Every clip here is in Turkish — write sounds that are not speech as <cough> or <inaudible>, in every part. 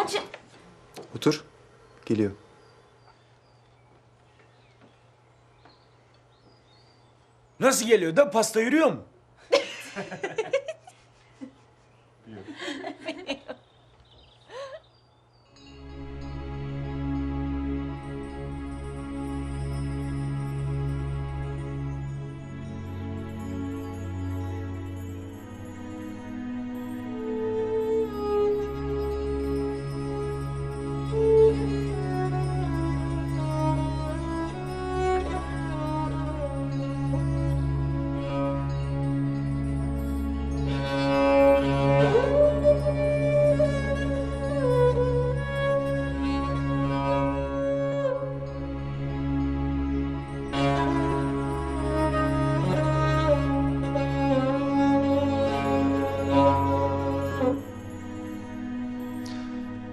Yalancı. Otur. Geliyor. Nasıl geliyor da pasta yürüyor mu? <laughs>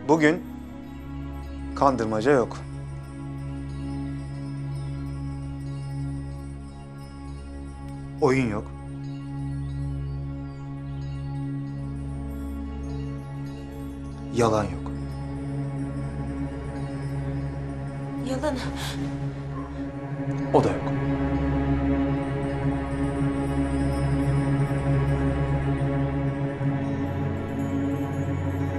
Bugün kandırmaca yok. Oyun yok. Yalan yok. Yalan. O da yok.